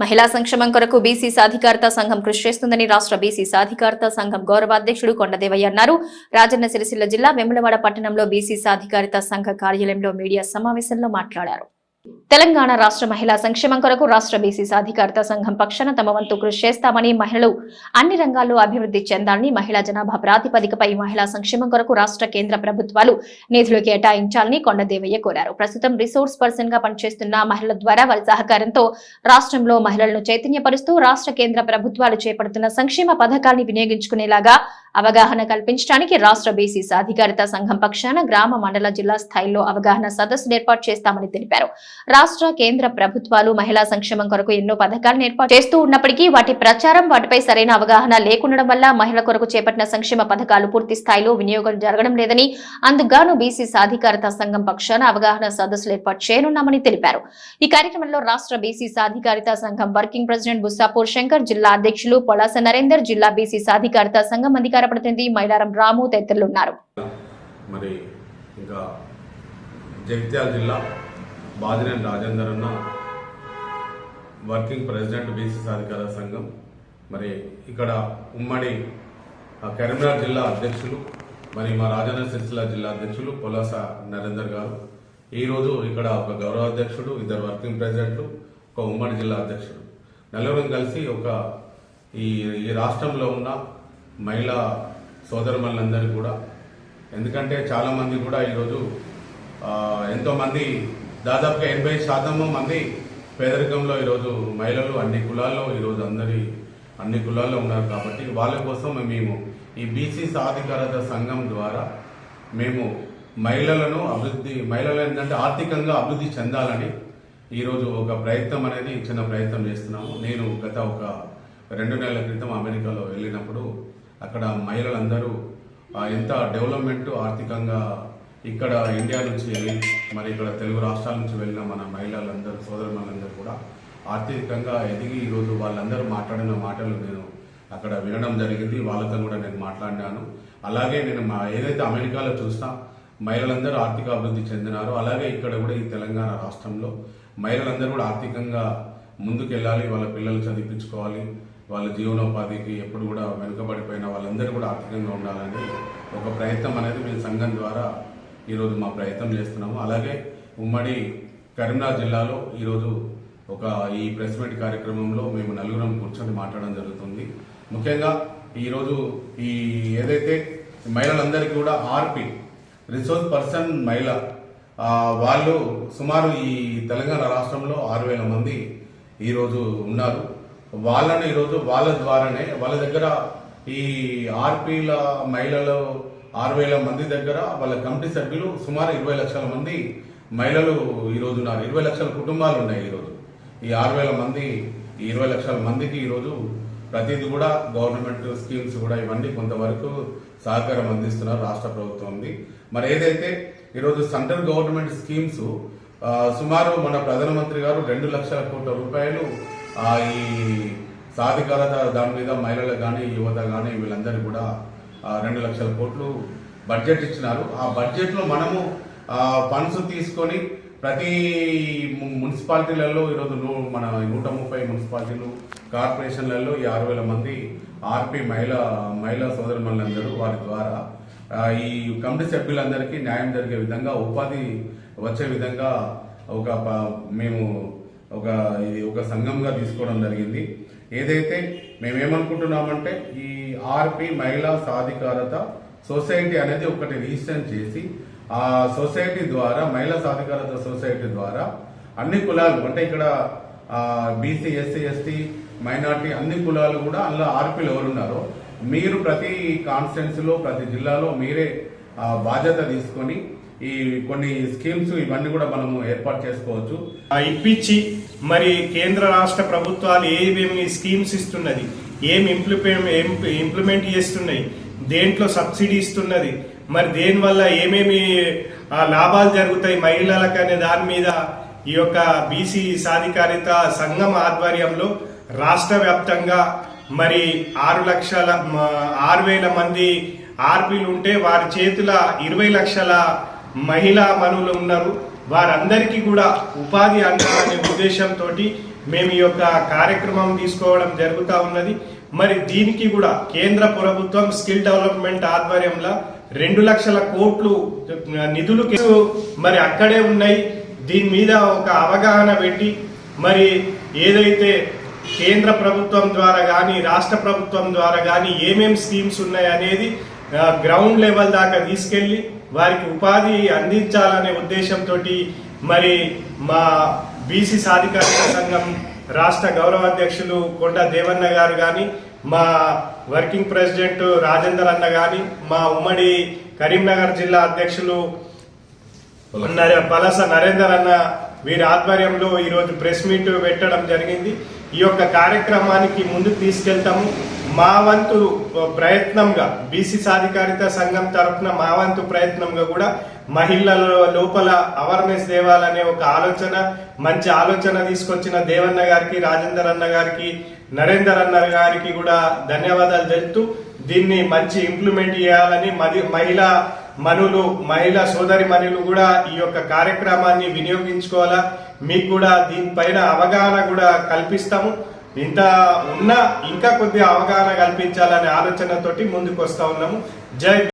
మహిళా సంక్షేమం కొరకు బీసీ సాధికారత సంఘం కృషి చేస్తుందని రాష్ట్ర బీసీ సాధికారత సంఘం గౌరవ అధ్యక్షుడు కొండదేవయ్య అన్నారు. రాజన్న సిరిసిల్ల జిల్లా వెములవాడ పట్టణంలో బీసీ సాధికారత సంఘ కార్యాలయంలో మీడియా సమావేశంలో మాట్లాడారు. తెలంగాణ రాష్ట్ర మహిళా సంక్షేమం కొరకు రాష్ట్ర బీసీ సాధికారత సంఘం పక్షాన తమ వంతు కృషి చేస్తామని మహిళలు అన్ని రంగాల్లో అభివృద్ధి చెందాలని మహిళా జనాభా ప్రాతిపదికపై మహిళా సంక్షేమం కొరకు రాష్ట్ర కేంద్ర ప్రభుత్వాలు నిధులు కేటాయించాలని కొండదేవయ్య కోరారు. ప్రస్తుతం రిసోర్స్ పర్సన్గా పనిచేస్తున్న మహిళల ద్వారా వారి సహకారంతో రాష్ట్రంలో మహిళలను చైతన్యపరుస్తూ రాష్ట్ర కేంద్ర ప్రభుత్వాలు చేపడుతున్న సంక్షేమ పథకాన్ని వినియోగించుకునేలాగా అవగాహన కల్పించడానికి రాష్ట్ర బీసీ సాధికారిత సంఘం పక్షాన గ్రామ మండల జిల్లా స్థాయిలో అవగాహన సదస్సును ఏర్పాటు చేస్తామని తెలిపారు. రాష్ట్ర కేంద్ర ప్రభుత్వాలు మహిళా సంక్షేమం కొరకు ఎన్నో పథకాలను ఏర్పాటు చేస్తూ ఉన్నప్పటికీ వాటి ప్రచారం వాటిపై సరైన అవగాహన లేకుండడం వల్ల మహిళల కొరకు చేపట్టిన సంక్షేమ పథకాలు పూర్తి స్థాయిలో వినియోగం జరగడం లేదని అందుకుగాను బీసీ సాధికారత సంఘం పక్షాన అవగాహన సదస్సులు ఏర్పాటు చేయనున్నామని తెలిపారు. ఈ కార్యక్రమంలో రాష్ట్ర బీసీ సాధికారిత సంఘం వర్కింగ్ ప్రెసిడెంట్ బుస్సాపూర్ శంకర్ జిల్లా అధ్యక్షులు పొలాస నరేందర్ జిల్లా బీసీ సాధికారత సంఘం అధికారి ప్రతినిధి మైలారం రాము తదితరులు ఉన్నారు మరి ఇంకా జగిత్యాల జిల్లా బాదినేని రాజేందర్ అన్న వర్కింగ్ ప్రెసిడెంట్ బీసీ సాధికార సంఘం. మరి ఇక్కడ ఉమ్మడి ఆ, కరీంనగర్ జిల్లా అధ్యక్షులు మరి మా రాజన్న సిరిసిల్ల జిల్లా అధ్యక్షులు పొలాస నరేందర్ గారు. ఈరోజు ఇక్కడ ఒక గౌరవ అధ్యక్షుడు ఇద్దరు వర్కింగ్ ప్రెసిడెంట్లు ఒక ఉమ్మడి జిల్లా అధ్యక్షుడు. నలుగురం కలిసి ఒక ఈ ఈ రాష్ట్రంలో ఉన్న మహిళా సోదరుమలందరికీ కూడా. ఎందుకంటే చాలామంది కూడా ఈరోజు ఎంతోమంది దాదాపుగా ఎనభై శాతము మంది పేదరికంలో ఈరోజు మహిళలు అన్ని కులాల్లో ఈరోజు అందరి అన్ని కులాల్లో ఉన్నారు కాబట్టి వాళ్ళ కోసం మేము ఈ బీసీ సాధికారత సంఘం ద్వారా మేము మహిళలను అభివృద్ధి మహిళలు ఏంటంటే ఆర్థికంగా అభివృద్ధి చెందాలని ఈరోజు ఒక ప్రయత్నం అనేది చిన్న ప్రయత్నం చేస్తున్నాము. నేను గత ఒక రెండు నెలల క్రితం అమెరికాలో వెళ్ళినప్పుడు అక్కడ మహిళలందరూ ఎంత డెవలప్మెంట్ ఆర్థికంగా ఇక్కడ ఇండియా నుంచి వెళ్ళి మరి ఇక్కడ తెలుగు రాష్ట్రాల నుంచి వెళ్ళిన మన మహిళలందరూ సోదరులందరూ కూడా ఆర్థికంగా ఎదిగి ఈరోజు వాళ్ళందరూ మాట్లాడిన మాటలు నేను అక్కడ వినడం జరిగింది. వాళ్ళతో కూడా నేను మాట్లాడినాను. అలాగే నేను మా ఏదైతే అమెరికాలో చూసినా మహిళలందరూ ఆర్థిక అభివృద్ధి చెందినారో. అలాగే ఇక్కడ కూడా ఈ తెలంగాణ రాష్ట్రంలో మహిళలందరూ కూడా ఆర్థికంగా ముందుకెళ్ళాలి వాళ్ళ పిల్లలు చదివించుకోవాలి. వాళ్ళ జీవనోపాధికి ఎప్పుడు కూడా వెనుకబడిపోయిన వాళ్ళందరూ కూడా ఆర్థికంగా ఉండాలని ఒక ప్రయత్నం అనేది మేము సంఘం ద్వారా ఈరోజు మా ప్రయత్నం చేస్తున్నాము. అలాగే ఉమ్మడి కరీంనగర్ జిల్లాలో ఈరోజు ఒక ఈ ప్రెస్ మీట్ కార్యక్రమంలో మేము నలుగురం కూర్చొని మాట్లాడడం జరుగుతుంది. ముఖ్యంగా ఈరోజు ఈ ఏదైతే మహిళలందరికీ కూడా ఆర్పి రిసోర్స్ పర్సన్ మహిళ వాళ్ళు సుమారు ఈ తెలంగాణ రాష్ట్రంలో ఆరు వేల మంది ఈరోజు ఉన్నారు. వాళ్ళని ఈరోజు వాళ్ళ ద్వారానే వాళ్ళ దగ్గర ఈ ఆర్పీల మహిళలు ఆరు వేల మంది దగ్గర వాళ్ళ కమిటీ సభ్యులు సుమారు ఇరవై లక్షల మంది మహిళలు ఈరోజు ఉన్నారు. ఇరవై లక్షల కుటుంబాలు ఉన్నాయి ఈరోజు. ఈ ఆరు వేల మంది ఇరవై లక్షల మందికి ఈరోజు ప్రతిదీ కూడా గవర్నమెంట్ స్కీమ్స్ కూడా ఇవన్నీ కొంతవరకు సహకారం అందిస్తున్నారు రాష్ట్ర ప్రభుత్వం ఉంది. మరి ఏదైతే ఈరోజు సెంట్రల్ గవర్నమెంట్ స్కీమ్స్ సుమారు మన ప్రధానమంత్రి గారు రెండు లక్షల కోట్ల రూపాయలు ఈ సాధికారత దాని మీద మహిళలు కానీ యువత కానీ వీళ్ళందరూ కూడా రెండు లక్షల కోట్లు బడ్జెట్ ఇచ్చినారు. ఆ బడ్జెట్లో మనము ఫండ్స్ తీసుకొని ప్రతి మున్సిపాలిటీలలో ఈరోజు నూ- మన నూట ముప్పై మున్సిపాలిటీలు కార్పొరేషన్లలో ఈ ఆరు వేల మంది ఆర్పీ మహిళా మహిళా సోదరులందరూ వారి ద్వారా ఈ కమిటీ సభ్యులందరికీ న్యాయం జరిగే విధంగా ఉపాధి వచ్చే విధంగా ఒక ప- మేము ఒక ఇది ఒక సంఘంగా తీసుకోవడం జరిగింది. ఏదైతే మేమేమనుకుంటున్నామంటే ఈ ఆర్పి మహిళా సాధికారత సొసైటీ అనేది ఒకటి రిజిస్టర్ చేసి ఆ సొసైటీ ద్వారా మహిళా సాధికారత సొసైటీ ద్వారా అన్ని కులాలు అంటే ఇక్కడ బీసీ ఎస్సీ ఎస్టీ మైనార్టీ అన్ని కులాలు కూడా అందులో ఆర్పీలు ఎవరున్నారో మీరు ప్రతి కాన్స్టిట్యున్సీలో ప్రతి జిల్లాలో మీరే ఆ, బాధ్యత తీసుకొని ఈ కొన్ని స్కీమ్స్ ఇవన్నీ కూడా మనము ఏర్పాటు చేసుకోవచ్చు. ఆ ఇప్పించి మరి కేంద్ర రాష్ట్ర ప్రభుత్వాలు ఏమేమి స్కీమ్స్ ఇస్తున్నది ఏం ఇంప్లిమెంట్ ఇంప్లిమెంట్ చేస్తున్నాయి దేంట్లో సబ్సిడీ ఇస్తున్నది మరి దేనివల్ల ఏమేమి లాభాలు జరుగుతాయి మహిళలకు అనే దాని మీద ఈ యొక్క బీసీ సాధికారిత సంఘం ఆధ్వర్యంలో రాష్ట్ర వ్యాప్తంగా మరి ఆరు లక్షల ఆరు వేల మంది ఆర్పీలు ఉంటే వారి చేతుల ఇరవై లక్షల మహిళా మనులు ఉన్నారు వారందరికీ కూడా ఉపాధి అందాలనే ఉద్దేశంతో మేము ఈ యొక్క కార్యక్రమం తీసుకోవడం జరుగుతూ ఉన్నది. మరి దీనికి కూడా కేంద్ర ప్రభుత్వం స్కిల్ డెవలప్మెంట్ ఆధ్వర్యంలో రెండు లక్షల కోట్లు నిధులు మరి అక్కడే ఉన్నాయి. దీని మీద ఒక అవగాహన పెట్టి మరి ఏదైతే కేంద్ర ప్రభుత్వం ద్వారా కానీ రాష్ట్ర ప్రభుత్వం ద్వారా కానీ ఏమేం స్కీమ్స్ ఉన్నాయి అనేది గ్రౌండ్ లెవెల్ దాకా తీసుకెళ్ళి వారికి ఉపాధి అందించాలనే ఉద్దేశంతో మరి మా బీసీ సాధికారిక సంఘం రాష్ట్ర గౌరవ అధ్యక్షులు కొండ దేవన్న గారు కానీ మా వర్కింగ్ ప్రెసిడెంట్ రాజేందర్ అన్న కానీ మా ఉమ్మడి కరీంనగర్ జిల్లా అధ్యక్షులు నరే- పలస నరేందర్ అన్న వీరి ఆధ్వర్యంలో ఈరోజు ప్రెస్ మీట్ పెట్టడం జరిగింది. ఈ యొక్క కార్యక్రమానికి ముందుకు తీసుకెళ్తాము. మా వంతు ప్రయత్నంగా బీసీ సాధికారిత సంఘం తరఫున మా వంతు ప్రయత్నంగా కూడా మహిళల లోపల అవేర్నెస్ తేవాలనే ఒక ఆలోచన మంచి ఆలోచన తీసుకొచ్చిన దేవన్న గారికి రాజేందర్ అన్న గారికి నరేందర్ అన్న గారికి కూడా ధన్యవాదాలు తెలుపుతూ దీన్ని మంచి ఇంప్లిమెంట్ చేయాలని మది మహిళా మనులు మహిళా సోదరి మనులు కూడా ఈ యొక్క కార్యక్రమాన్ని వినియోగించుకోవాలా మీకు కూడా దీనిపైన అవగాహన కూడా కల్పిస్తాము. ఇంత ఉన్నా ఇంకా కొద్దిగా అవగాహన కల్పించాలనే ఆలోచనతోటి ముందుకు వస్తూ ఉన్నాము. జై